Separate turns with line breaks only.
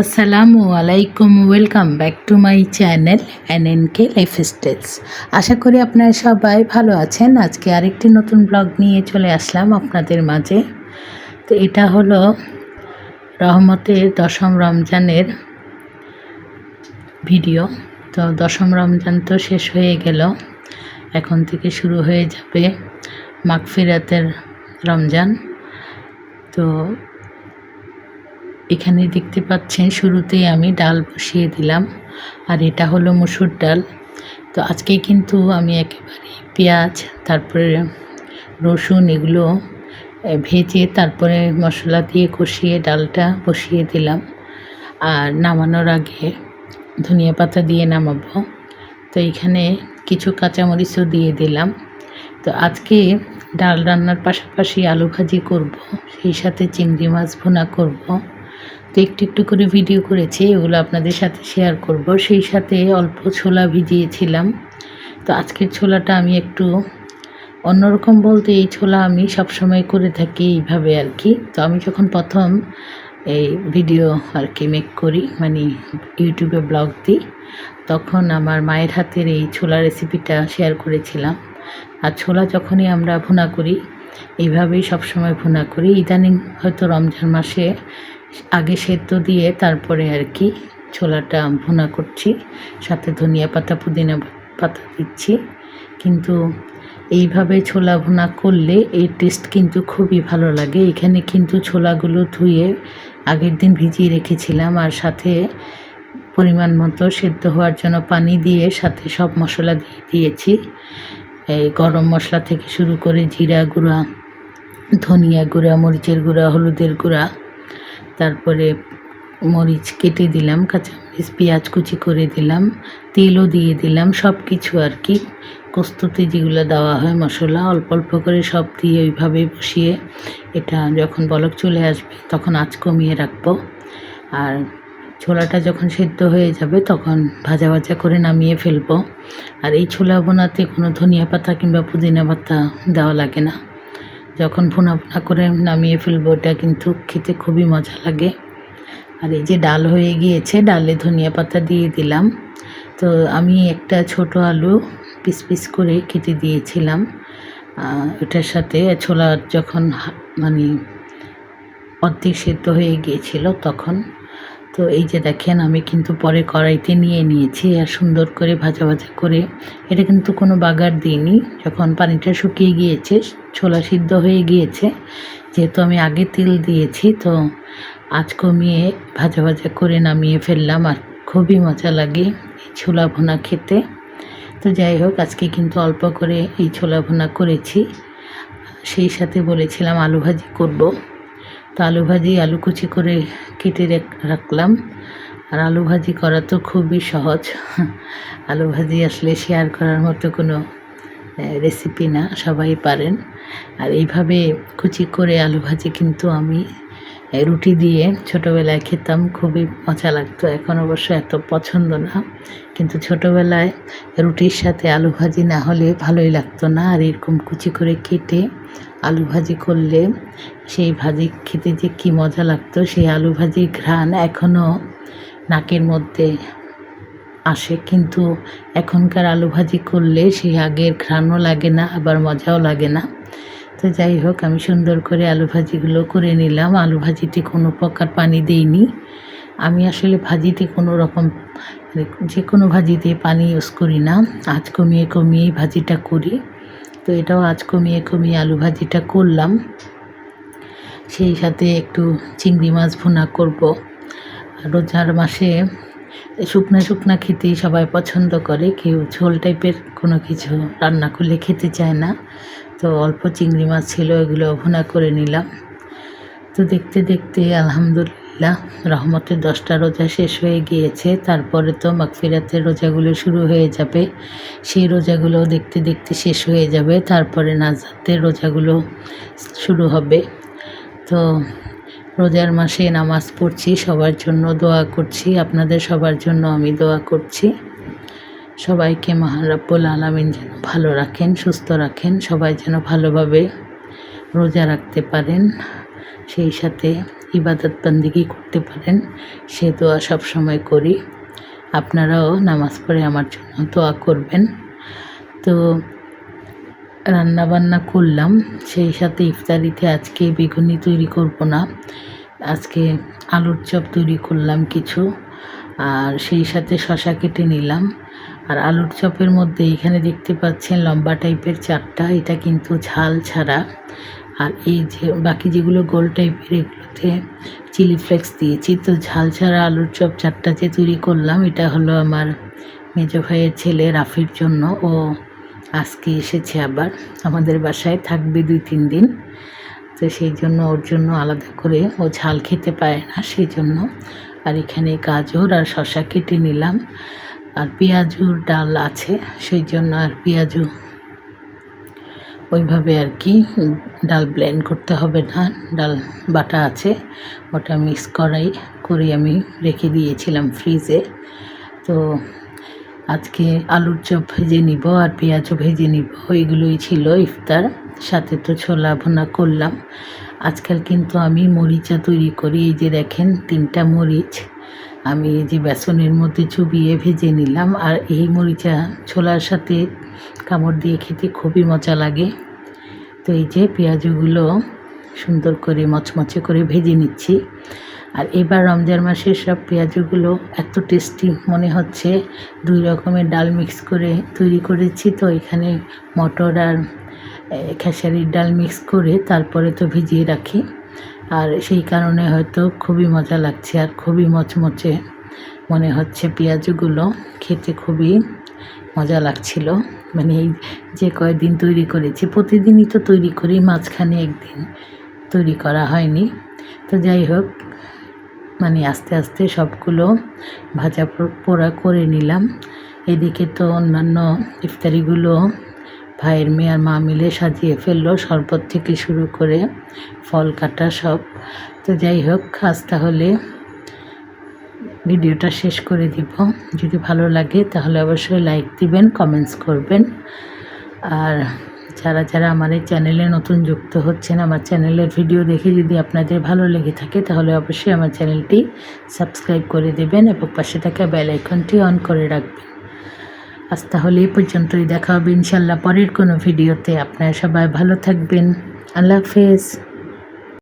আসসালামু আলাইকুম, welcome back to my channel N N K lifestyles. আশা করি আপনারা সবাই ভালো আছেন। আজকে আরেকটি নতুন ব্লগ নিয়ে চলে আসলাম আপনাদের মাঝে। তো এটা হলো রহমতের দশম রমজানের ভিডিও। তো দশম রমজান তো শেষ হয়ে গেল। এখন থেকে শুরু হয়ে যাবে মাগফিরাতের রমজান। তো এখানে দেখতে পাচ্ছেন শুরুতেই আমি ডাল বসিয়ে দিলাম, আর এটা হলো মুসুর ডাল। তো আজকে কিন্তু আমি একেবারে পেঁয়াজ, তারপরে রসুন এগুলো ভেজে তারপরে মশলা দিয়ে কষিয়ে ডালটা বসিয়ে দিলাম। আর নামানোর আগে ধনিয়া পাতা দিয়ে নামাবো। তো এখানে কিছু কাঁচামরিচও দিয়ে দিলাম। তো আজকে ডাল রান্নার পাশাপাশি আলু ভাজি করব, সেই সাথে চিংড়ি মাছ ভুনা করব। তো একটু একটু করে ভিডিও করেছি, এগুলো আপনাদের সাথে শেয়ার করব। সেই সাথে অল্প ছোলা ভিজিয়েছিলাম। তো আজকের ছোলাটা আমি একটু অন্যরকম বলতে এই ছোলা আমি সবসময় করে থাকি এইভাবে আর কি। তো আমি যখন প্রথম এই ভিডিও আর কি মেক করি মানে ইউটিউবে ব্লগ দিই, তখন আমার মায়ের হাতের এই ছোলা রেসিপিটা শেয়ার করেছিলাম। আর ছোলা যখনই আমরা ভুনা করি এইভাবেই সবসময় ভুনা করি। ইদানিং হয়তো রমজান মাসে আগে সেদ্ধ দিয়ে তারপরে আর কি ছোলাটা ভুনা করছি। সাথে ধনিয়া পাতা, পুদিনা পাতা দিচ্ছি। কিন্তু এইভাবে ছোলা ভুনা করলে এর টেস্ট কিন্তু খুবই ভালো লাগে। এখানে কিন্তু ছোলাগুলো ধুয়ে আগের দিন ভিজিয়ে রেখেছিলাম আর সাথে পরিমাণ মতো সেদ্ধ হওয়ার জন্য পানি দিয়ে সাথে সব মশলা দিয়ে দিয়েছি। এই গরম মশলা থেকে শুরু করে জিরা গুঁড়া, ধনিয়া গুঁড়া, মরিচের গুঁড়া, হলুদের গুঁড়া, তারপরে মরিচ কেটে দিলাম, কাঁচামরিচ, পেঁয়াজ কুচি করে দিলাম, তেলও দিয়ে দিলাম সব কিছু আর কি। কস্তুতে যেগুলো দেওয়া হয় মশলা, অল্প অল্প করে সব দিয়ে ওইভাবে বসিয়ে এটা যখন বলক চলে আসবে তখন আঁচ কমিয়ে রাখব। আর ছোলাটা যখন সেদ্ধ হয়ে যাবে তখন ভাজা ভাজা করে নামিয়ে ফেলব। আর এই ছোলা বোনাতে কোনো ধনিয়া পাতা কিংবা পুদিনা পাতা দেওয়া লাগে না। যখন ভুনা ভুনা করে নামিয়ে ফেলব ওটা কিন্তু খেতে খুবই মজা লাগে। আর এই যে ডাল হয়ে গিয়েছে, ডালে ধনিয়া পাতা দিয়ে দিলাম। তো আমি একটা ছোট আলু পিস পিস করে কেটে দিয়েছিলাম। ওটার সাথে ছোলা যখন মানে অর্ধেক সেদ্ধ হয়ে গিয়েছিল তখন তো এই যে দেখেন, আমি কিন্তু পরে কড়াইতে নিয়ে নিয়েছি আর সুন্দর করে ভাজা ভাজা করে। এটা কিন্তু কোনো বাগার দিইনি, যখন পানিটা শুকিয়ে গিয়েছে, ছোলা সিদ্ধ হয়ে গিয়েছে। যেহেতু আমি আগে তেল দিয়েছি, তো আজ কমিয়ে ভাজা ভাজা করে নামিয়ে ফেললাম আর খুবই মজা লাগে এই ছোলা ভুনা খেতে। তো যাই হোক, আজকে কিন্তু অল্প করে এই ছোলা ভুনা করেছি। সেই সাথে বলেছিলাম আলু ভাজি করব। তো আলু ভাজি, আলু কুচি করে কেটে রাখলাম। আর আলু ভাজি করা তো খুবই সহজ। আলু ভাজি আসলে শেয়ার করার মতো কোনো রেসিপি না, সবাই পারেন। আর এইভাবে কুচি করে আলু ভাজি কিন্তু আমি রুটি দিয়ে ছোটোবেলায় খেতাম, খুবই মজা লাগতো। এখন অবশ্য এত পছন্দ না, কিন্তু ছোটোবেলায় রুটির সাথে আলু ভাজি না হলে ভালোই লাগতো না। আর এরকম কুচি করে কেটে আলু ভাজি করলে সেই ভাজি খেতে যে কী মজা লাগতো, সেই আলু ভাজির ঘ্রাণ এখনও নাকের মধ্যে আসে। কিন্তু এখনকার আলু ভাজি করলে সেই আগের ঘ্রাণও লাগে না, আবার মজাও লাগে না। তো যাই হোক, আমি সুন্দর করে আলু ভাজিগুলো করে নিলাম। আলু ভাজিতে কোনো প্রকার পানি দেইনি। আমি আসলে ভাজিতে কোনো রকম মানে যে কোনো ভাজিতে পানি ইউজ করি না। আজ কমিয়ে কমিয়েই ভাজিটা করি। তো এটাও আজ কমিয়ে কমিয়ে আলু ভাজিটা করলাম। সেই সাথে একটু চিংড়ি মাছ ভুনা করব। রোজার মাসে শুকনা শুকনা খেতেই সবাই পছন্দ করে। কেউ ঝোল টাইপের কোনো কিছু রান্না করলে খেতে চায় না। তো অল্প চিংড়ি মাছ ছিল, এগুলো ভুনা করে নিলাম। তো দেখতে দেখতে আলহামদুলিল্লাহ রহমতের দশটা রোজা শেষ হয়ে গিয়েছে। তারপরে তো মাগফিরাতের রোজাগুলো শুরু হয়ে যাবে। সেই রোজাগুলো দেখতে দেখতে শেষ হয়ে যাবে। তারপরে নাজাতের রোজাগুলো শুরু হবে। তো রোজার মাসে নামাজ পড়ছি, সবার জন্য দোয়া করছি। আপনাদের সবার জন্য আমি দোয়া করছি। সবাইকে মহান রাব্বুল আলামিন যেন ভালো রাখেন, সুস্থ রাখেন, সবাই যেন ভালোভাবে রোজা রাখতে পারেন, সেই সাথে ইবাদত বন্দিগি করতে পারেন, সে দোয়া সবসময় করি। আপনারাও নামাজ পড়ে আমার জন্য দোয়া করবেন। তো রান্না বান্না করলাম, সেই সাথে ইফতারিতে আজকে বেগুনি তৈরি করব না, আজকে আলুর চপ তৈরি করলাম কিছু, আর সেই সাথে শশা কেটে নিলাম। আর আলুর চপের মধ্যে এখানে দেখতে পাচ্ছেন লম্বা টাইপের চারটা, এটা কিন্তু ঝাল ছাড়া। আর এই যে বাকি যেগুলো গোল টাইপের, এগুলোতে চিলি ফ্লেক্স দিয়েছি। তো ঝাল ছাড়া আলুর চপ চারটা যে তৈরি করলাম, এটা হলো আমার মেজো ভাইয়ের ছেলে রাফির জন্য। ও আজকে এসেছে আবার, আমাদের বাসায় থাকবে দুই তিন দিন। তো সেই জন্য ওর জন্য আলাদা করে ও ঝাল খেতে পায় না, সেই জন্য। আর এখানে গাজর আর শশা কেটে নিলাম। আর পেঁয়াজুর ডাল আছে, সেই জন্য আর পেঁয়াজু ওইভাবে আর কি ডাল ব্লেন্ড করতে হবে না। ডাল বাটা আছে, ওটা মিক্স করাই করে আমি রেখে দিয়েছিলাম ফ্রিজে তো আজকে আলুর চপ ভেজে নিব আর পেঁয়াজও ভেজে নিব ওইগুলোই ছিল ইফতার। সাথে তো ছোলা ভুনা করলাম। আজকাল কিন্তু আমি মরিচা তৈরি করি, এই যে দেখেন তিনটা মরিচ। আমি এই যে বেসনের মধ্যে চুবিয়ে ভেজে নিলাম আর এই মরিচা ছোলার সাথে কামড় দিয়ে খেতে খুবই মজা লাগে। তো এই যে পেঁয়াজগুলো সুন্দর করে মচমচে করে ভেজে নিচ্ছি। আর এবার রমজান মাসের সব পেঁয়াজগুলো এত টেস্টি মনে হচ্ছে। দুই রকমের ডাল মিক্স করে তৈরি করেছি। তো এখানে মটর আর খেসারির ডাল মিক্স করে তারপরে তো ভিজিয়ে রাখি। আর সেই কারণে হয়তো খুবই মজা লাগছে আর খুবই মচমচে মনে হচ্ছে পেঁয়াজগুলো খেতে খুবই মজা লাগছিল। মানে এই যে কয়েকদিন তৈরি করেছি, প্রতিদিনই তো তৈরি করি, মাঝখানে একদিন তৈরি করা হয়নি। তো যাই হোক মানে আস্তে আস্তে সবগুলো ভাজা পোড়া করে নিলাম। এদিকে তো অন্যান্য ইফতারিগুলো ভাইয়ের মেয়ে আর মা মিলে সাজিয়ে ফেলল শরবত থেকে শুরু করে ফল কাটা সব। তো যাই হোক, আজ তাহলে ভিডিওটা শেষ করে দিব। যদি ভালো লাগে তাহলে অবশ্যই লাইক দিবেন কমেন্টস করবেন। আর যারা যারা আমার এই চ্যানেলে নতুন যুক্ত হচ্ছেন, আমার চ্যানেলের ভিডিও দেখে যদি আপনাদের ভালো লেগে থাকে তাহলে অবশ্যই আমার চ্যানেলটি সাবস্ক্রাইব করে দেবেন এবং পাশে থাকা বেল আইকনটি অন করে রাখবেন। আজ তাহলে এই পর্যন্তই দেখা হবে ইনশাল্লাহ পরের কোনো ভিডিওতে। আপনারা সবাই ভালো থাকবেন। আল্লাহ হাফেজ।